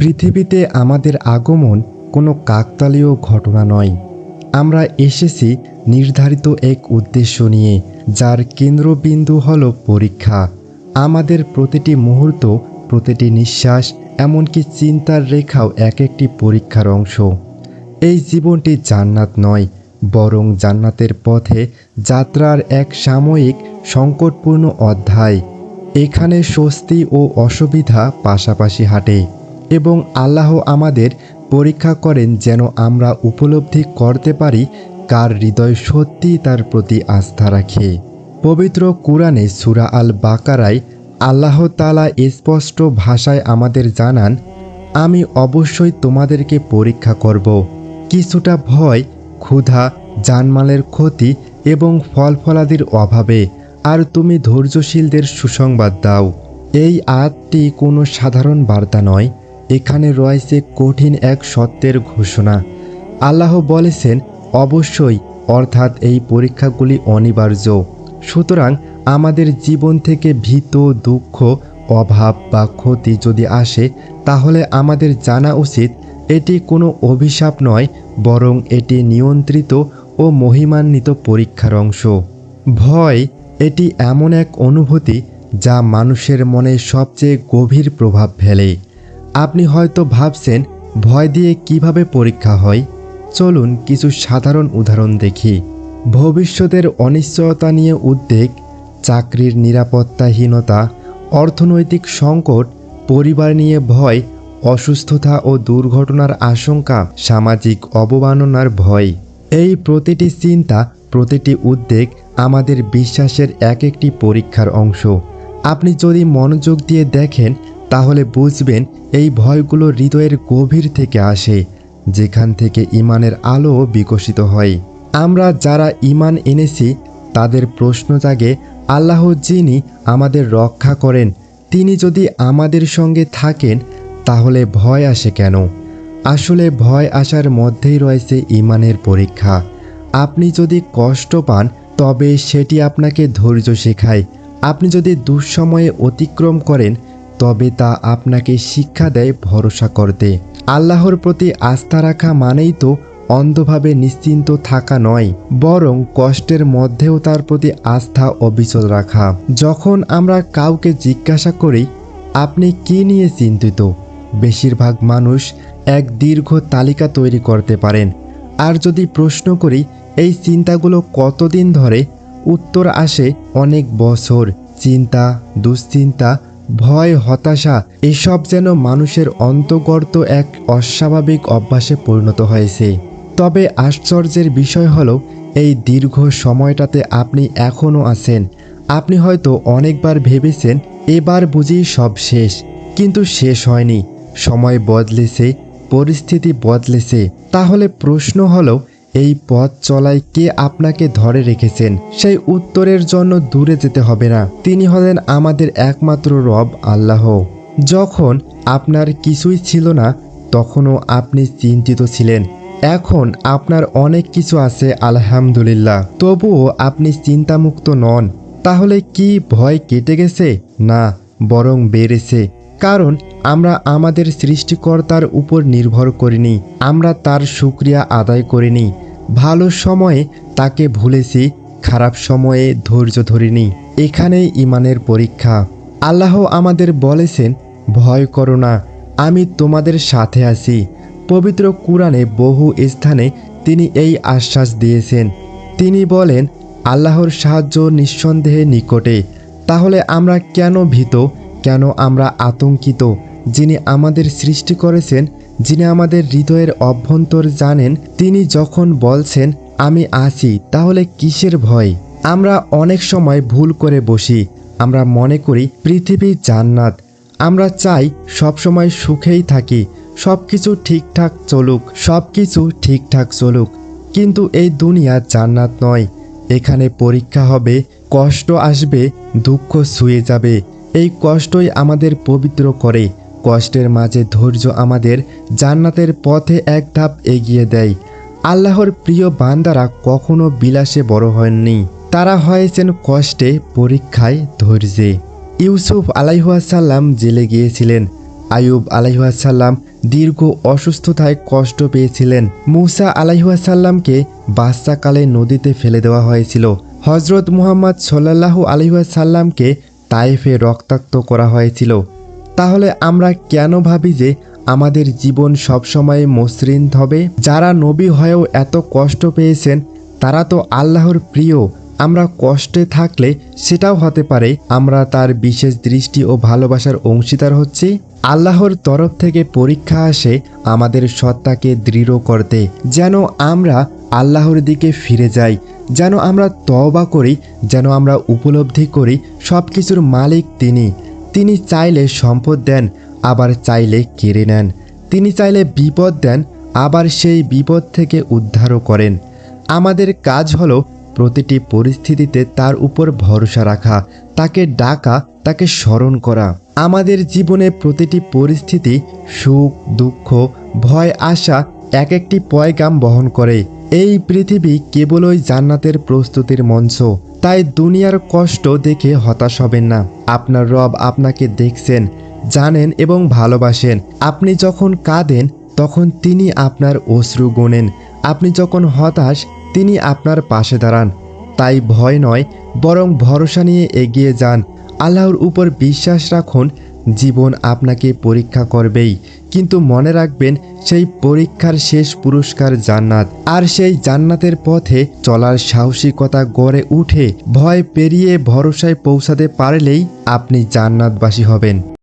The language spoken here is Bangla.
পৃথিবীতে আমাদের আগমন কোনো কাকতালীয় ঘটনা নয়। আমরা এসেছি নির্ধারিত এক উদ্দেশ্য নিয়ে, যার কেন্দ্রবিন্দু হল পরীক্ষা। আমাদের প্রতিটি মুহূর্ত, প্রতিটি নিঃশ্বাস, এমনকি চিন্তার রেখাও এক একটি পরীক্ষার অংশ। এই জীবনটি জান্নাত নয়, বরং জান্নাতের পথে যাত্রার এক সাময়িক, সংকটপূর্ণ অধ্যায়। এখানে স্বস্তি ও অসুবিধা পাশাপাশি হাঁটে। এবং আল্লাহ আমাদের পরীক্ষা করেন যেন আমরা উপলব্ধি করতে পারি কার হৃদয় সত্যিই তার প্রতি আস্থা রাখে। পবিত্র কুরআনে সুরা আল বাকারায় আল্লাহ তালা স্পষ্ট ভাষায় আমাদের জানান, আমি অবশ্যই তোমাদেরকে পরীক্ষা করব। কিছুটা ভয়, ক্ষুধা, জানমালের ক্ষতি এবং ফল ফলাদির অভাবে, আর তুমি ধৈর্যশীলদের সুসংবাদ দাও। এই আয়াতটি কোনো সাধারণ বার্তা নয় এখানে রয়েছে কঠিন এক সত্যের ঘোষণা। আল্লাহ বলেছেন, অবশ্যই, অর্থাৎ এই পরীক্ষাগুলি অনিবার্য। সুতরাং আমাদের জীবন থেকে ভীত, দুঃখ, অভাব বা ক্ষতি যদি আসে, তাহলে আমাদের জানা উচিত, এটি কোনো অভিশাপ নয়, বরং এটি নিয়ন্ত্রিত ও মহিমান্বিত পরীক্ষার অংশ। ভয়, এটি এমন এক অনুভূতি যা মানুষের মনে সবচেয়ে গভীর প্রভাব ফেলে। আপনি হয়তো ভাবছেন, ভয় দিয়ে কীভাবে পরীক্ষা হয়? চলুন কিছু সাধারণ উদাহরণ দেখি। ভবিষ্যতের অনিশ্চয়তা নিয়ে উদ্বেগ, চাকরির নিরাপত্তাহীনতা, অর্থনৈতিক সংকট, পরিবার নিয়ে ভয়, অসুস্থতা ও দুর্ঘটনার আশঙ্কা, সামাজিক অবমাননার ভয়। এই প্রতিটি চিন্তা, প্রতিটি উদ্বেগ আমাদের বিশ্বাসের এক একটি পরীক্ষার অংশ। আপনি যদি মনোযোগ দিয়ে দেখেন তাহলে বুঝবেন এই ভয়গুলো হৃদয়ের গভীর থেকে আসে, যেখান থেকে ইমানের আলো বিকশিত হয়। আমরা যারা ইমান এনেছি, তাদের প্রশ্ন জাগে, আল্লাহ যিনি আমাদের রক্ষা করেন, তিনি যদি আমাদের সঙ্গে থাকেন, তাহলে ভয় আসে কেন? আসলে ভয় আসার মধ্যেই রয়েছে ইমানের পরীক্ষা। আপনি যদি কষ্ট পান, তবে সেটি আপনাকে ধৈর্য শেখায়। আপনি যদি দুঃসময়ে অতিক্রম করেন তবে তা আপনাকে শিক্ষা দেয়, ভরসা করতে আল্লাহর প্রতি আস্থা রাখা মানেই তো অন্ধভাবে নিশ্চিন্ত থাকা নয়, বরং কষ্টের মধ্যেও তার প্রতি আস্থা অবিচল রাখা। যখন আমরা কাউকে জিজ্ঞাসা করি, আপনি কি নিয়ে চিন্তিত? বেশিরভাগ মানুষ এক দীর্ঘ তালিকা তৈরি করতে পারেন। আর যদি প্রশ্ন করি, এই চিন্তাগুলো কতদিন ধরে? উত্তর আসে, অনেক বছর। চিন্তা, দুশ্চিন্তা ভয়, হতাশা, এসব যেন মানুষের অন্তর্গত এক অস্বাভাবিক অভ্যাসে পরিণত হয়েছে। তবে আশ্চর্যের বিষয় হলো, এই দীর্ঘ সময়টাতে আপনি এখনও আছেন। আপনি হয়তো অনেকবার ভেবেছেন, এবার বুঝি সব শেষ। কিন্তু শেষ হয়নি। সময় বদলেছে, পরিস্থিতি বদলেছে। তাহলে প্রশ্ন হলো এই পথ চলায় কে আপনাকে ধরে রেখেছেন? সেই উত্তরের জন্য দূরে যেতে হবে না। তিনি হলেন আমাদের একমাত্র রব, আল্লাহ। যখন আপনার কিছুই ছিল না, তখনও আপনি চিন্তিত ছিলেন। এখন আপনার অনেক কিছু আছে, আলহামদুলিল্লাহ। তবুও আপনি চিন্তামুক্ত নন। তাহলে কি ভয় কেটে গেছে? না, বরং বেড়েছে। কারণ আমরা আমাদের সৃষ্টিকর্তার উপর নির্ভর করিনি, আমরা তার সুক্রিয়া আদায় করিনি। ভালো সময়ে তাকে ভুলেছি, খারাপ সময়ে ধৈর্য ধরিনি। এখানেই ইমানের পরীক্ষা। আল্লাহ আমাদের বলেছেন, ভয় করো না, আমি তোমাদের সাথে আছি। পবিত্র কুরআনে বহু স্থানে তিনি এই আশ্বাস দিয়েছেন। তিনি বলেন, আল্লাহর সাহায্য নিঃসন্দেহে নিকটে, তাহলে আমরা কেন ভীত? কেন আমরা আতঙ্কিত? যিনি আমাদের সৃষ্টি করেছেন, যিনি আমাদের হৃদয়ের অভ্যন্তর জানেন, তিনি যখন বলছেন, আমি আছি তাহলে কিসের ভয়? আমরা অনেক সময় ভুল করে বসি। আমরা মনে করি পৃথিবী জান্নাত। আমরা চাই সবসময় সুখেই থাকি। সব কিছু ঠিকঠাক চলুক সব কিছু ঠিকঠাক চলুক। কিন্তু এই দুনিয়া জান্নাত নয়। এখানে পরীক্ষা হবে, কষ্ট আসবে, দুঃখ ছুঁয়ে যাবে। এই কষ্টই আমাদের পবিত্র করে। কষ্টের মাঝে ধৈর্য আমাদের জান্নাতের পথে এক ধাপ এগিয়ে দেয়। আল্লাহর প্রিয় বান্দারা কখনো বিলাসে বড় হননি। তারা হয়েছেন কষ্টে, পরীক্ষায় ধৈর্যে। ইউসুফ আলাইহাসাল্লাম জেলে গিয়েছিলেন। আয়ুব আলাইহাসাল্লাম দীর্ঘ অসুস্থতায় কষ্ট পেয়েছিলেন। মুসা আলাইহাসাল্লামকে বাচ্চাকালে নদীতে ফেলে দেওয়া হয়েছিল। হজরত মুহাম্মদ সাল্লাহু আলহিহাসাল্লামকে তাইফে রক্তাক্ত করা হয়েছিল। তাহলে আমরা কেন ভাবি যে আমাদের জীবন সবসময় মসৃণ হবে? যারা নবী হয়েও এত কষ্ট পেয়েছেন, তারা তো আল্লাহর প্রিয়। আমরা কষ্টে থাকলে সেটাও হতে পারে। আমরা তার বিশেষ দৃষ্টি ও ভালোবাসার অংশীদার হচ্ছি। আল্লাহর তরফ থেকে পরীক্ষা আসে আমাদের সত্তাকে দৃঢ় করতে, যেন আমরা আল্লাহর দিকে ফিরে যাই। যেন আমরা তওবা করি, যেন আমরা উপলব্ধি করি সব কিছুর মালিক তিনি। তিনি চাইলে সম্পদ দেন, আবার চাইলে কেড়ে নেন। তিনি চাইলে বিপদ দেন, আবার সেই বিপদ থেকে উদ্ধারও করেন। আমাদের কাজ হলো প্রতিটি পরিস্থিতিতে তার উপর ভরসা রাখা, তাকে ডাকা, তাকে স্মরণ করা। আমাদের জীবনে প্রতিটি পরিস্থিতি সুখ, দুঃখ, ভয়, আশা এক একটি পয়গাম বহন করে। এই পৃথিবী কেবলই জান্নাতের প্রস্তুতির মঞ্চ, তাই দুনিয়ার কষ্ট দেখে হতাশ হবেন না। আপনার রব আপনাকে দেখছেন, জানেন এবং ভালোবাসেন। আপনি যখন কাঁদেন, তখন তিনি আপনার অশ্রু গোনেন। আপনি যখন হতাশ, তিনি আপনার পাশে দাঁড়ান। তাই ভয় নয়, বরং ভরসা নিয়ে এগিয়ে যান। আল্লাহর উপর বিশ্বাস রাখুন, জীবন আপনাকে পরীক্ষা করবেই। কিন্তু মনে রাখবেন, সেই পরীক্ষার শেষ পুরস্কার জান্নাত। আর সেই জান্নাতের পথে চলার সাহসিকতা গড়ে উঠে, ভয় পেরিয়ে ভরসায় পৌঁছাতে পারলেই আপনি জান্নাতবাসী হবেন।